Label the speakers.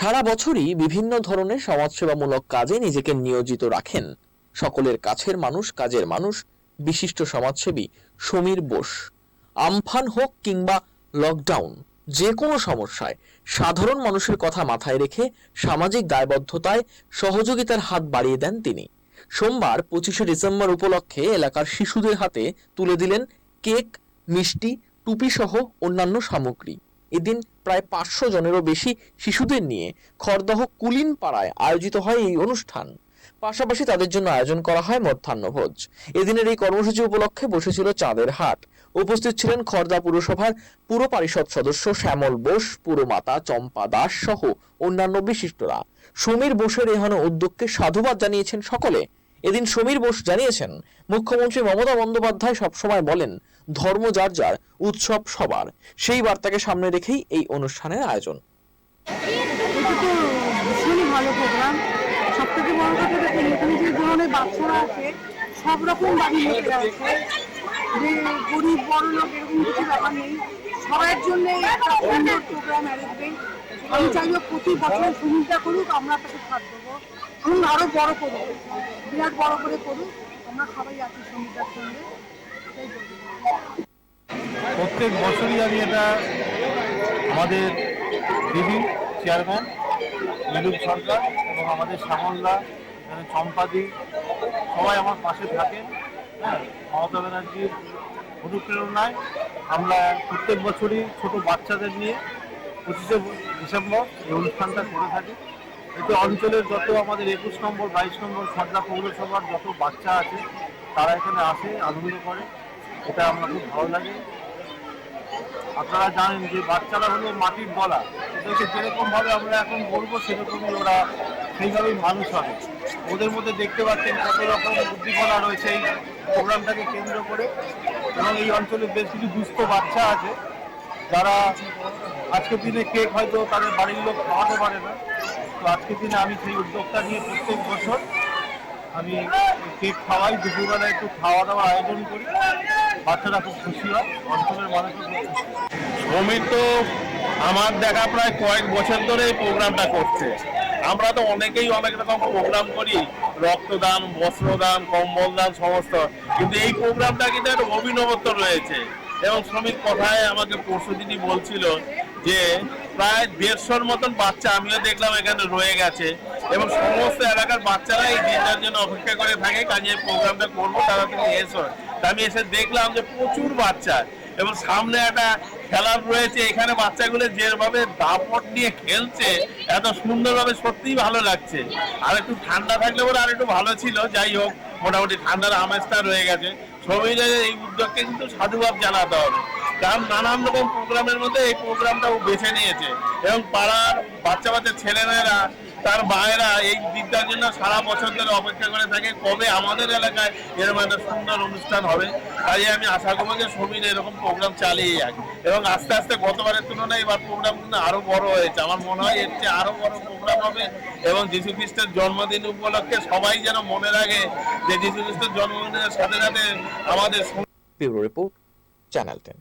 Speaker 1: সারা বছরই বিভিন্ন ধরনের সমাজসেবামূলক কাজে নিজেকে নিয়োজিত রাখেন। সকলের কাছের মানুষ কাজের মানুষ, বিশিষ্ট সমাজসেবী সমীর বোস। আমফান হোক কিংবা লকডাউন যে কোনো সমস্যায় সাধারণ মানুষের কথা মাথায় রেখে সামাজিক দায়বদ্ধতায় সহযোগিতার হাত বাড়িয়ে দেন তিনি। সোমবার, পঁচিশে ডিসেম্বর উপলক্ষে এলাকার শিশুদের হাতে তুলে দিলেন কেক, মিষ্টি, টুপি সহ অন্যান্য সামগ্রী। এদিন প্রায় পাঁচশো জনেরও বেশি শিশুদের নিয়ে খড়দহ কুলিন পাড়ায় আয়োজিত হয় এই অনুষ্ঠান। পাশাপাশি তাদের জন্য আয়োজন করা হয় মধ্যাহ্নভোজ। এদিনের এই কর্মসূচি উপলক্ষে বসেছিল চাঁদের হাট। উপস্থিত ছিলেন খড়দা পুরসভার পুর পরিষদ সদস্য শ্যামল বোস, পুরমাতা চম্পা দাস সহ অন্যান্য বিশিষ্টরা। সমীর বোসের এহেন উদ্যোগকে সাধুবাদ জানিয়েছেন সকলে। এদিন সমীর বোস জানিয়েছেন, মুখ্যমন্ত্রী মমতা বন্দ্যোপাধ্যায় সবসময় বলেন, ধর্ম যার যার, উৎসব সবার। সেই বার্তাকে সামনে রেখেই এই অনুষ্ঠানের আয়োজন।
Speaker 2: ভালো সবার জন্য একটা সুন্দর প্রোগ্রাম অ্যারেঞ্জমেন্ট আমি চাইব প্রতি বছর সুনীলটা করুক, আমরা তাকে ছাড় দেবো। এবং আরও বড় করুক, বিরাট বড় করে করুক, আমরা সবাই আছি সুনীলটার সঙ্গে।
Speaker 3: প্রত্যেক বছরই আমি এটা আমাদের দিদি, চেয়ারম্যান মিলুক সরকার এবং আমাদের শ্যামলদা চম্পাদি, সবাই আমার পাশে থাকেন। হ্যাঁ মমতা ব্যানার্জির অনুপ্রেরণায় আমরা প্রত্যেক বছরই ছোট বাচ্চাদের নিয়ে পঁচিশে ডিসেম্বর এই অনুষ্ঠানটা করে থাকি। এতে অঞ্চলের যত আমাদের একুশ নম্বর, বাইশ নম্বর খর্দা পৌরসভার যত বাচ্চা আছে, তারা এখানে আসে, আনন্দ করে। এটা আমরা খুব ভালো লাগে। আপনারা জানেন যে বাচ্চারা হলো মাটির বলা। ওদেরকে যেরকমভাবে আমরা এখন বলব, সেরকমই ওরা সেইভাবেই মানুষ হবে। ওদের মধ্যে দেখতে পাচ্ছেন কত রকম উদ্দীপনা রয়েছে এই প্রোগ্রামটাকে কেন্দ্র করে। এবং এই অঞ্চলে বেশ কিছু দুস্থ বাচ্চা আছে। যারা আজকের দিনে কেক হয়তো তাদের বাড়ির লোক খাওয়াতে পারে না, তো আজকের দিনে আমি সেই উদ্যোগটা নিয়ে প্রত্যেক বছর আমি কেক খাওয়াই, দুপুরবেলা একটু খাওয়া দাওয়া আয়োজন করি। বাচ্চারা খুব খুশি হয়, অঞ্চলের মানুষও খুব খুশি।
Speaker 4: সমীর তো আমার দেখা প্রায় কয়েক বছর ধরে এই প্রোগ্রামটা করছে। আমরা তো অনেকেই অনেক রকম প্রোগ্রাম করি, রক্তদান, বস্ত্রদান কম্বল দান সমস্ত। কিন্তু এই প্রোগ্রামটা কিন্তু একটা অভিনবত্ব রয়েছে। এবং শ্রমিক কথায় আমাকে পরশু দিনই বলছিল যে প্রায় দেড়শোর মতন বাচ্চা আমিও দেখলাম এখানে রয়ে গেছে। এবং সমস্ত এলাকার বাচ্চারা এই দিনটার জন্য অপেক্ষা করে থাকে কাজে প্রোগ্রামটা করব, তারা তুমি এসো। তা আমি এসে দেখলাম যে প্রচুর বাচ্চা এবং সামনে একটা খেলার রয়েছে, এখানে বাচ্চাগুলো যেভাবে দাপট নিয়ে খেলছে, এত সুন্দরভাবে সত্যিই ভালো লাগছে। আর একটু ঠান্ডা থাকলে বলে আর একটু ভালো ছিল, যাই হোক। মোটামুটি ঠান্ডার আমেজটা রয়ে গেছে। সবাই এই উদ্যোগকে কিন্তু সাধুবাদ জানাতে হবে। কারণ নানান রকম প্রোগ্রামের মধ্যে এই প্রোগ্রামটাও বেছে নিয়েছে। এবং পাড়ার বাচ্চা বাচ্চা ছেলেমেয়েরা, তার মায়েরা এই দিকটার জন্য সারা বছর ধরে অপেক্ষা করে থাকে, কবে আমাদের এলাকায় এরকম একটা সুন্দর অনুষ্ঠান হবে। তাই আমি আশা করব যে সমীর এরকম প্রোগ্রাম চালিয়ে যাক। এবং আস্তে আস্তে গতবারের তুলনায় এবার প্রোগ্রাম কিন্তু আরও বড় হয়েছে। আমার মনে হয় এর চেয়ে আরও বড় প্রোগ্রাম হবে। এবং যীশু খ্রিস্টের জন্মদিন উপলক্ষে সবাই যেন মনে রাখে যে যীশু খ্রিস্টের জন্মদিনের সাথে সাথে আমাদের
Speaker 1: রিপোর্ট, চ্যানেল টেন।